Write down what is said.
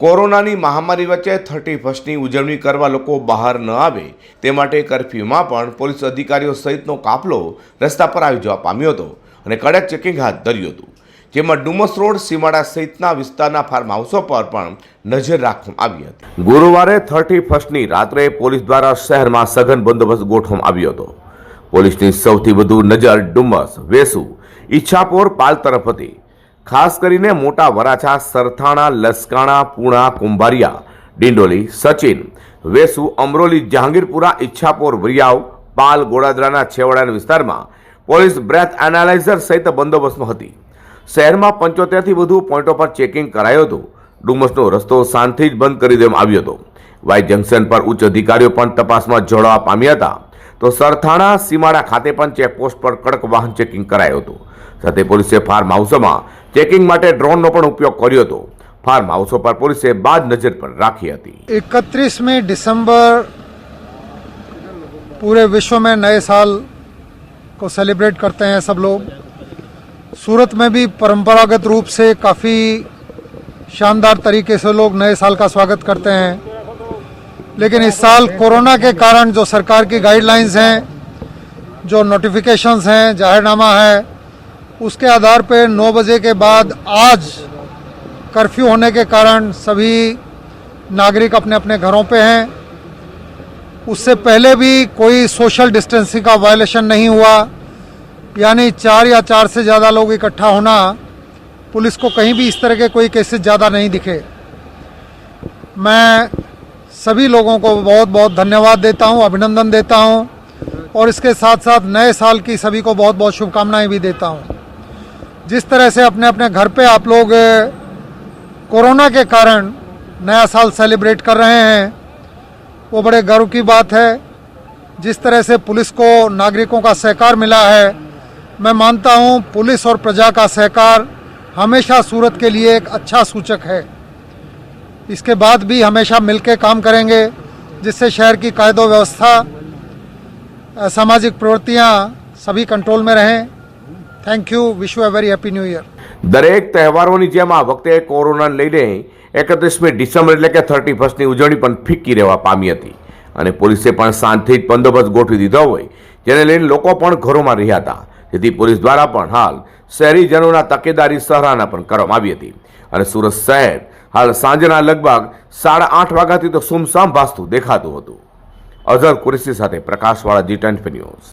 કોરોનાની મહામારી વચ્ચે થર્ટી ફર્સ્ટની ઉજવણી કરવા લોકો બહાર ન આવે, તે માટે કરફ્યુમાં પણ પોલીસ અધિકારીઓ સહિતનો કાફલો રસ્તા પર આવી જવા પામ્યો હતો અને કડક ચેકિંગ હાથ ધર્યું હતું. જેમાં ડુમસ રોડ, સીમાડા સહિતના વિસ્તારના ફાર્મ હાઉસો પર પણ નજર રાખવામાં આવી હતી. ગુરુવારે થર્ટી ફર્સ્ટની રાત્રે પોલીસ દ્વારા શહેરમાં સઘન બંદોબસ્ત ગોઠવવામાં આવ્યો હતો. પોલીસની સૌથી વધુ નજર ડુમસ, વેસુ, ઈચ્છાપોર પાલ તરફ હતી. ખાસ કરીને મોટા વરાછા, સરથાણા, લસકાણા, પૂણા, કુંભારિયા, ડિંડોલી, સચિન, વેસુ, અમરોલી, જહાંગીરપુરા, ઈચ્છાપોર, વરિયાવ, પાલ, ગોડાદરાના છેવાડાના વિસ્તારમાં પોલીસ બ્રેથ એનાલાઇઝર સહિત બંદોબસ્તમાં હતી. શહેરમાં પંચોતેરથી વધુ પોઈન્ટો પર ચેકિંગ કરાયું હતું. ડુમસનો રસ્તો શાંતિ જ બંધ કરી દેવામાં આવ્યો હતો. વાય જંકશન પર ઉચ્ચ અધિકારીઓ પણ તપાસમાં જોડાવા પામ્યા હતા. તો સરથાણા સીમાડા ખાતે પણ ચેકપોસ્ટ પર કડક વાહન ચેકિંગ કરાયું હતું સાથે પોલીસે ફાર્મ હાઉસોમાં ચેકિંગ માટે ડ્રોનનો પણ ઉપયોગ કર્યો હતો ફાર્મ હાઉસો પર પોલીસે બાદ નજર પર રાખી હતી इकतीसवीं दिसंबर पूरे विश्व में नए साल को सेलिब्रेट करते हैं सब लोग सूरत में भी परंपरागत रूप से काफ़ी शानदार तरीके से लोग नए साल का स्वागत करते हैं लेकिन इस साल कोरोना के कारण जो सरकार की गाइडलाइंस हैं, जो नोटिफिकेशंस हैं, जाहिरनामा है, उसके आधार पर 9 बजे के बाद आज कर्फ्यू होने के कारण सभी नागरिक अपने अपने घरों पे हैं। उससे पहले भी कोई सोशल डिस्टेंसिंग का वायलेशन नहीं हुआ। यानी चार या चार से ज़्यादा लोग इकट्ठा होना पुलिस को कहीं भी इस तरह के कोई केसेस ज़्यादा नहीं दिखे। मैं सभी लोगों को बहुत बहुत धन्यवाद देता हूँ, अभिनंदन देता हूँ और इसके साथ साथ नए साल की सभी को बहुत बहुत शुभकामनाएँ भी देता हूँ। जिस तरह से अपने अपने घर पे आप लोग कोरोना के कारण नया साल सेलिब्रेट कर रहे हैं, वो बड़े गर्व की बात है। जिस तरह से पुलिस को, नागरिकों का सहकार मिला है, मैं मानता हूँ पुलिस और प्रजा का सहकार हमेशा सूरत के लिए एक अच्छा सूचक है। इसके बाद भी हमेशा मिलकर काम करेंगे जिससे शहर की कायदो व्यवस्था अ, सामाजिक प्रवृत्तियां सभी कंट्रोल में रहें thank you wish you a very happy new year દરેક તહેવારોની જેમ આ વખતે કોરોનાને લઈને એકત્રીસમી ડિસેમ્બર એટલે કે થર્ટી ફર્સ્ટની ઉજવણી પણ ફિક્કી રહેવા પામી હતી અને પોલીસે પણ શાંતિથી જ બંદોબસ્ત ગોઠવી દીધો હોય જેને લઈને લોકો પણ ઘરોમાં રહ્યા હતા જેથી પોલીસ દ્વારા પણ હાલ શહેરીજનોના તકેદારી સરાહના પણ કરવામાં આવી હતી અને સુરત શહેર હાલ સાંજના લગભગ સાડા આઠ વાગ્યાથી તો સુમસામ ભાસતું દેખાતું હતું. અઝર કુરેશી સાથે પ્રકાશવાળા જી ટેન ન્યૂઝ.